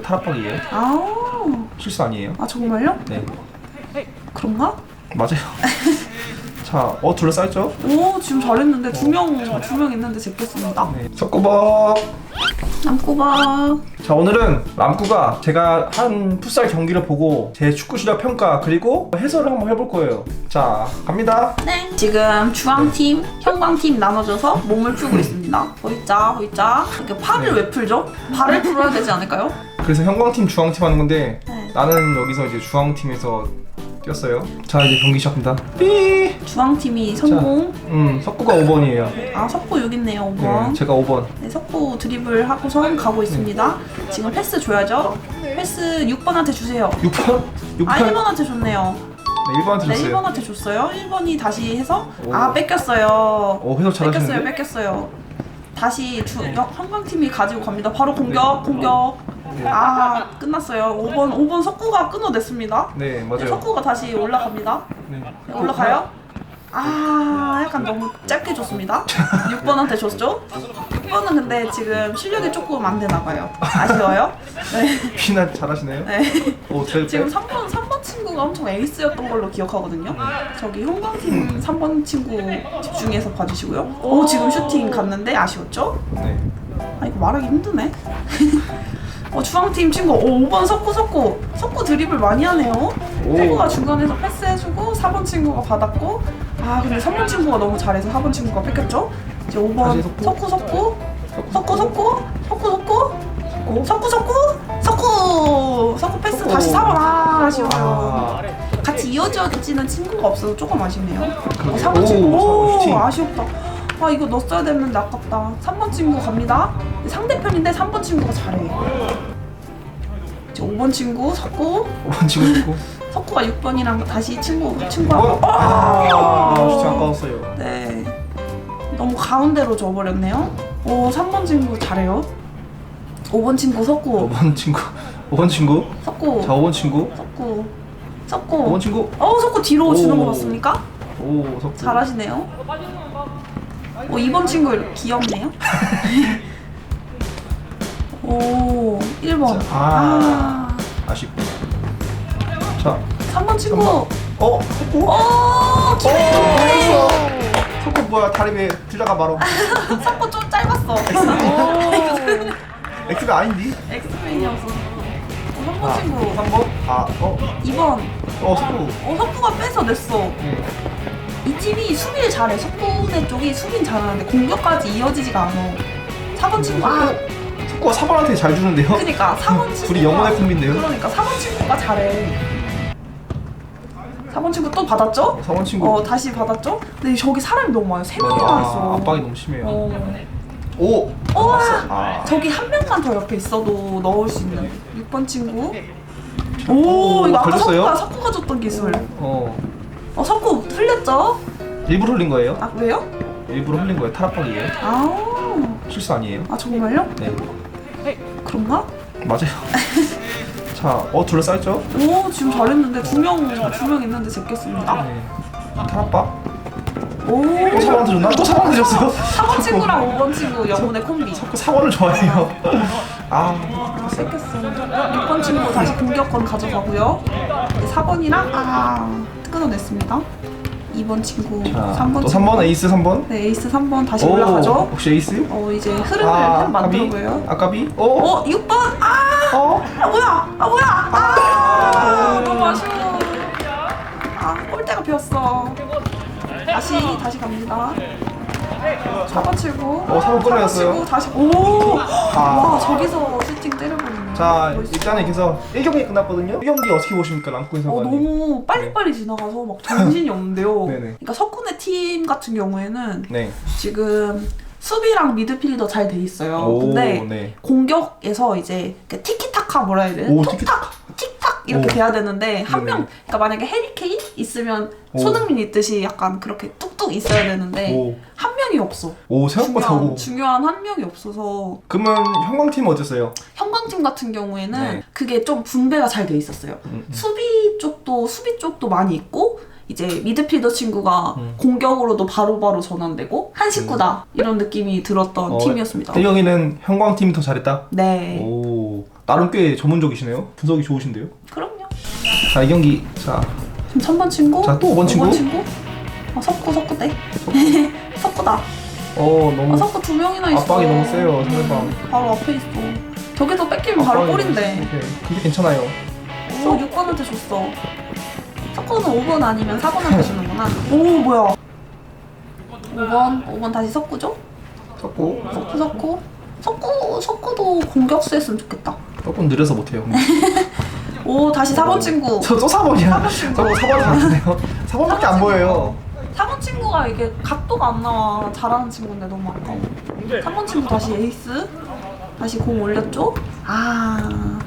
타락박이에요? 아, 실수 아니에요? 아 정말요? 네 그런가? 맞아요 자, 어 둘러싸였죠? 오 지금 잘했는데 두명두 명 있는데 제꼈습니다. 네 석고박 남꼬바 자 오늘은 람꾸가 제가 한 풋살 경기를 보고 제 축구 실력 평가 그리고 해설을 한번 해볼 거예요 자 갑니다 네. 지금 주황팀, 형광팀 나눠져서 몸을 풀고 있습니다. 호이자, 호이자. 이렇게 팔을 네. 왜 풀죠? 발을 풀어야 되지 않을까요? 그래서 형광팀 주황팀 하는 건데 네. 나는 여기서 이제 주황팀에서 뛰었어요 자 이제 경기 시작합니다 삐 주황팀이 성공. 음, 석구가 5번이에요 아, 석고 여기 있네요, 네, 5번. 제가 5번 네, 석고 드리블 하고선 가고 있습니다. 지금 패스 줘야죠. 패스 6번한테 주세요. 6번? 6번? 아, 1번한테 줬네요. 네 1번한테 네, 줬어요 1번한테 줬어요. 1번이 다시 해서 오. 아, 뺏겼어요. 오 해설 뺏겼어요, 잘하시는데? 뺏겼어요. 다시 주 형광팀이 가지고 갑니다. 바로 공격, 공격. 아, 끝났어요. 5번 5번 석구가 끊어냈습니다. 네 네, 맞아요 석구가 다시 올라갑니다. 네. 네, 올라가요. 아, 약간 너무 짧게 줬습니다. 6번한테 줬죠? 6번은 근데 지금 실력이 조금 안 되나 봐요. 아쉬워요. 네. 피나 잘하시네요 네. 오 제일 지금 3번 3번 친구가 엄청 에이스였던 걸로 기억하거든요. 저기 형광팀 3번 친구 집중해서 봐주시고요. 오 지금 슈팅 갔는데 아쉬웠죠? 네. 아 이거 말하기 힘드네. 어 주황팀 친구 오 5번 석구 석구 석구 드리블 많이 하네요. 오. 석구가 중간에서 패스해주고 4번 친구가 받았고 아 근데 3번 친구가 너무 잘해서 4번 친구가 뺏겼죠? 이제 5번 다시 석구. 석구 석구 석구 석구 석구 석구 석구 석구 석구 석구 패스 석구. 다시 4번 아 아쉬워요. 아, 같이 이어져지는 친구가 없어서 조금 아쉽네요. 어, 그러게요. 3번 친구 오, 오, 슈팅. 아쉬웠다. 아 이거 넣었어야 됐는데 아깝다. 3번 친구 갑니다. 상대편인데 3번 친구가 잘해. 이제 5번 친구 석구 5번 친구 있고 석구가 6번이랑 다시 친구 친구하고 5번? 아 슈팅 아까웠어요 네 너무 가운데로 줘버렸네요. 오 3번 친구 잘해요. 5번 친구 석구 5번 친구 5번 친구 석구 자 5번 친구 석구 석구 5번 친구 어 석구 뒤로 주는 거 오. 봤습니까? 오 석구 잘하시네요. 오, 이번 친구 이렇게 귀엽네요. 오, 1번. 자, 아, 아. 아쉽다 자 3번 친구. 어? 석구? 오, 오 기회. 석구 뭐야 다리 왜 들다가 바로 석구 좀 짧았어. 엑스가 아닌디? 엑스맨이었어. 오, 3번 아, 친구. 3번? 아 어? 2번. 어 석구 어, 석구가 뺏어냈어. 네. 이 팀이 수비를 잘해. 석구네 쪽이 수비는 잘하는데 공격까지 이어지지가 않아. 4번 친구. 아, 석구가 4번한테 잘 주는데요? 그니까 4번 친구. 둘이 영혼의 콤비인데요? 그러니까 4번 친구가 잘해. 4번 친구 또 받았죠? 4번 친구 어 다시 받았죠? 근데 저기 사람이 너무 많아요. 세 명이나 아, 있어. 압박이 너무 심해요 어. 오! 우와! 아. 저기 한 명만 더 옆에 있어도 넣을 수 있는 6번 친구. 오, 오, 이거 아까 걸렸어요? 석구가 석구가 줬던 기술. 어 어 석구 흘렸죠? 일부러 흘린 거예요? 아 왜요? 일부러 흘린 거예요 타락박이에요? 아, 실수 아니에요? 아 정말요? 네 그런가? 맞아요 자, 어 둘러싸였죠? 오 지금 잘했는데 두명두 명 있는데 제꼈습니다. 네 타락박? 오. 또 4번한테 줬나? 또 4번한테 줬어요? 4번 친구랑 5번 친구 영혼의 콤비. 자꾸 4번을 좋아해요 아 아, 뺏겼어. 6번 친구 다시 공격권 가져가고요. 4번이랑 아 끊어냈습니다. 2번 친구, 자, 3번 또 친구. 3번 에이스 3번 네, 에이스 3번 다시 오, 올라가죠. 혹시 에이스? 어, 이제 흐름을 아, 한 만들어 아까비? 아까비? 어? 어, 6번! 아! 어? 아, 뭐야! 아, 뭐야! 아! 너무 아쉬워. 아, 골대가 비었어. 다시, 다시 갑니다. 4번 치고. 어, 4번 끊어냈어요. 치고 다시. 오! 아. 와, 저기서. 자. 일단은 그래서 1경기 끝났거든요 1경기 어떻게 보십니까 랑쿠 어, 너무 빨리빨리 지나가서 막 정신이 없는데요. 네네. 그러니까 석훈의 팀 같은 경우에는 네 지금 수비랑 미드필더 잘 돼 있어요. 오, 근데 네. 공격에서 이제 그 티키타카 뭐라 해야 되나? 오, 톡탁, 티키타카. 틱탁 이렇게 오. 돼야 되는데 한 네네. 명, 그러니까 만약에 해리케인 있으면 오. 손흥민 있듯이 약간 그렇게 뚝뚝 있어야 되는데 오, 한 없어. 오 생각보다 중요한, 오 중요한 한 명이 없어서 그러면 형광팀은 어땠어요? 형광팀 같은 경우에는 네. 그게 좀 분배가 잘 돼 있었어요. 음, 음. 수비 쪽도 수비 쪽도 많이 있고 이제 미드필더 친구가 음. 공격으로도 바로바로 전환되고 한 식구다 이런 느낌이 들었던 어, 팀이었습니다. 1경기는 형광팀이 더 잘했다? 네. 오 나름 꽤 전문적이시네요. 분석이 좋으신데요. 그럼요. 자, 이 경기. 자, 지금 3번 친구. 자, 또 5번 친구. 5번 친구. 어, 석구 석구대. 석구다. 어, 너무 아, 석구 두 명이나 있어. 압박이 너무 세요, 상대방. 바로 앞에 있어. 저기서 뺏기면 바로 압박이 골인데. 오케이. 근데 괜찮아요. 오, 6번한테 줬어. 석구는 5번 아니면 4번한테 주는구나. 오, 뭐야. 5번, 5번 다시 석구죠? 석고. 석구, 석구. 석구, 석구도 공격수 했으면 좋겠다. 조금 느려서 못해요. 오, 다시 4번 친구. 저또 4번이야. 저거 4번 같은데요. 4번밖에 안 보여요. 4번 친구가 이게 각도가 안 나와. 잘하는 친구인데 너무 아까워. 3번 친구 다시 에이스. 다시 공 올렸죠? 아,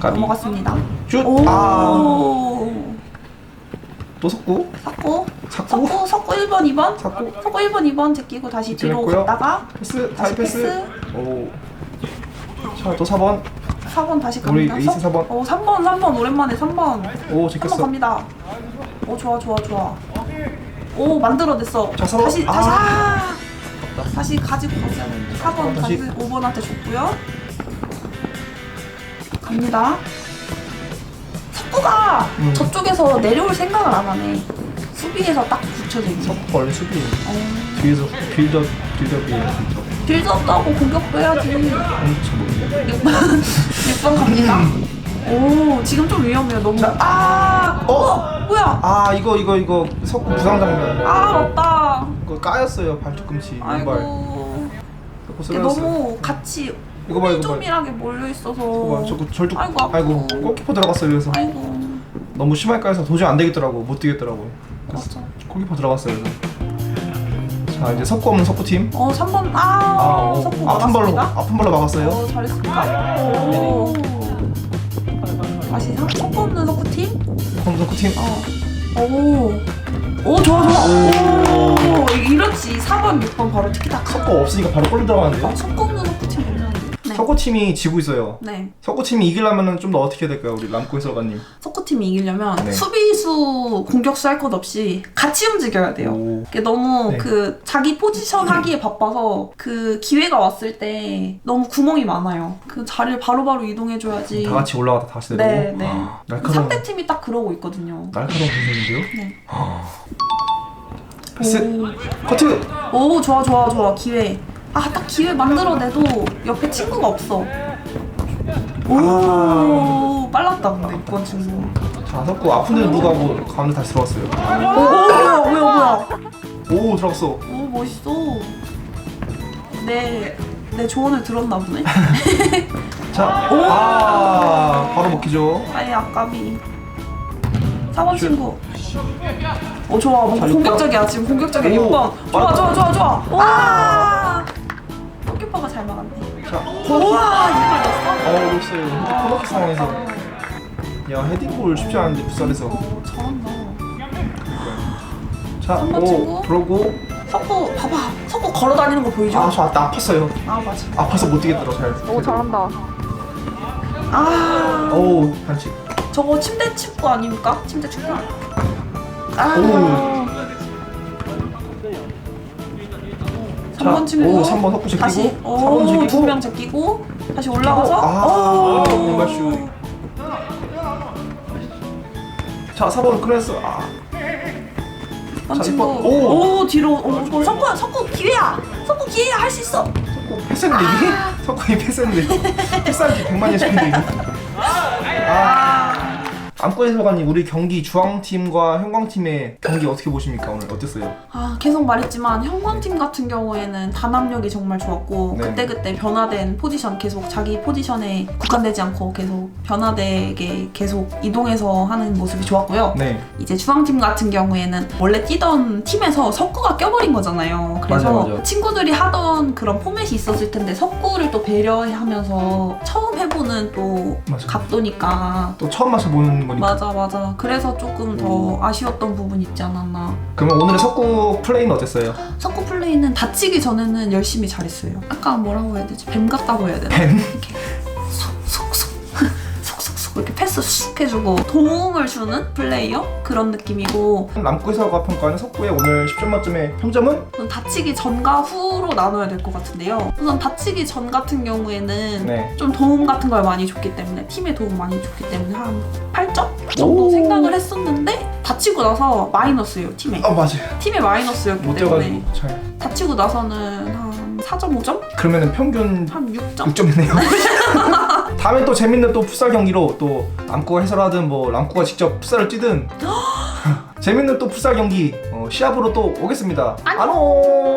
까비. 넘어갔습니다. 슛. 오, 아, 또 석구. 석구. 석구. 석구, 석구 1번, 2번. 석구. 석구 1번, 2번 제끼고 다시 뒤로 제끼고요. 갔다가 패스. 다시 다이 패스. 패스. 오. 자, 또 4번. 4번 다시 우리 갑니다. 에이스 석- 4번. 오, 3번, 3번 오랜만에 3번. 오, 3번 제꼈어. 갑니다. 오, 좋아, 좋아, 좋아. 오, 만들어냈어. 자, 4번. 다시, 아. 다시, 아! 다시 가지고 가자. 4번 다시. 다시 5번한테 줬고요. 갑니다. 석구가 음. 저쪽에서 내려올 생각을 안 하네. 수비에서 딱 붙여져 있어. 석구 원래 수비. 어, 뒤에서 빌드업, 빌드업이에요. 빌드업. 빌드업도 하고 공격도 해야지. 엄청 모르겠네. 6번, 6번 갑니다. 오, 지금 좀 위험해요. 너무. 자. 아! 어? 어? 뭐야? 아, 이거, 이거, 이거. 석구 부상 장면. 아, 맞다. 이거 까였어요, 발 뒤꿈치. 왼발. 아이고. 석구 이게 쓰러졌어요. 너무 같이 이거 봐, 이거 봐. 쪼밀하게 몰려 있어서. 봐, 저거 절도 아이고. 아이고 골키퍼 들어갔어요 그래서 아이고. 너무 심할까 해서 도저히 안 되겠더라고 못 뛰겠더라고요 맞아. 골키퍼 들어갔어요 그래서 자 이제 석구 없는 석구 팀 어, 3번. 아, 아, 어, 석구 아픈 발로 막았습니다. 아픈 발로 막았어요 어, 잘했습니다. 오. 석- 석구 없는 석구 팀? 검 석구 팀 어. 오. 오, 좋아, 좋아. 오. 이렇지. 4번, 6번 바로 티키타카. 석구 없으니까 바로 골 들어가는데요 어, 석구 없는 석구 팀 괜찮은데. 네. 석구 팀이 지고 있어요 네. 석구 팀이 이기려면은 좀더 어떻게 해야 될까요 우리 람코 해설가님 석구팀이 이기려면 네. 수비수, 공격수 할 것 없이 같이 움직여야 돼요. 오. 이게 너무 네. 그 자기 포지션 하기에 바빠서 그 기회가 왔을 때 너무 구멍이 많아요. 그 자리를 바로바로 이동해줘야지. 다 같이 올라갔다 다시 내려오고 네, 네. 아, 날카로운 상대 팀이 딱 그러고 있거든요. 날카로운 분석인데요 네. 패스 커트 오, 오, 좋아, 좋아, 좋아. 기회. 아, 딱 기회 만들어내도 옆에 친구가 없어. 오, 아. 빨랐다, 근데 이번 친구. 자 석구 아픈 데는 누가 하고 가운데 다시 들어갔어요 오, 뭐야, 뭐야. 오 들어갔어 오 멋있어. 내, 내 조언을 들었나 보네. 자 아 바로 먹히죠 아예 아까비. 4번 슛. 친구. 오 좋아, 뭔가 자, 공격적이야. 지금 공격적이야. 오, 6번. 좋아. 좋아, 좋아, 좋아. 와. 골키퍼가 잘 막았네. 자 우와, 이걸 넣었어? 어, 놓았어요. 근데 코너킥 상황에서. 야, 헤딩골 쉽지 않은데. 오, 잘한다. 자, 한번 오. 그러고. 석구, 봐봐. 석구 걸어 다니는 거 보이죠? 아, 저 아까 아팠어요. 아, 맞아. 아파서 못 뛰겠더라, 잘. 오, 잘한다. 아, 오, 반칙. 저거 침대 축구 아닙니까? 침대 축구. 아. 오. 3번 친구. 오, 3번 석구 제끼고. 다시 4번 오, 제끼고. 두명 제끼고 다시 올라가서 아, 오. 왼발 슛. 자, 4번 클래스. 아, 친구 이번- 오. 오, 뒤로 오, 오 석구 석구 기회야 석구 기회야 할 수 있어 석구 패스했는데, 이게? 석구이 패스했는데. 패스한 지 100만 년 전인데, 이거. 아. 안고 해설가님, 우리 경기 주황팀과 형광팀의 경기 어떻게 보십니까? 오늘 어땠어요? 아 계속 말했지만 형광팀 같은 경우에는 단합력이 정말 좋았고 네. 그때그때 변화된 포지션 계속 자기 포지션에 국한되지 않고 계속 변화되게 계속 이동해서 하는 모습이 좋았고요 네. 이제 주황팀 같은 경우에는 원래 뛰던 팀에서 석구가 껴버린 거잖아요. 그래서 맞아요, 맞아요. 친구들이 하던 그런 포맷이 있었을 텐데 석구를 또 배려하면서 처음 해보는 또 맞아요. 각도니까 또 처음 마셔보는 거니까. 맞아 맞아. 그래서 조금 더 아쉬웠던 부분이 있지 않았나. 그러면 오늘의 석구 플레이는 어땠어요? 석구 플레이는 다치기 전에는 열심히 잘했어요. 약간 뭐라고 해야 되지? 뱀 같다고 해야 되나? 뱀? 이렇게 패스 툭 해주고 도움을 주는 플레이어 그런 느낌이고 남구 해설가 평가는 석구의 오늘 10점 만점의 평점은 우선 다치기 전과 후로 나눠야 될 것 같은데요. 우선 다치기 전 같은 경우에는 네. 좀 도움 같은 걸 많이 줬기 때문에 팀에 도움 많이 줬기 때문에 한 8점 정도 오. 생각을 했었는데 다치고 나서 마이너스예요 팀에 아 맞아요. 팀에 마이너스였기 못 때문에 뛰어가지고 잘. 다치고 나서는 한 4.5점? 그러면 은 평균 한 6점? 6점이네요. 다음에 또 재밌는 또 풋살 경기로 또 람쿠가 해설하든 뭐 람쿠가 직접 풋살을 뛰든 재밌는 또 풋살 경기 어, 시합으로 또 오겠습니다. 안녕.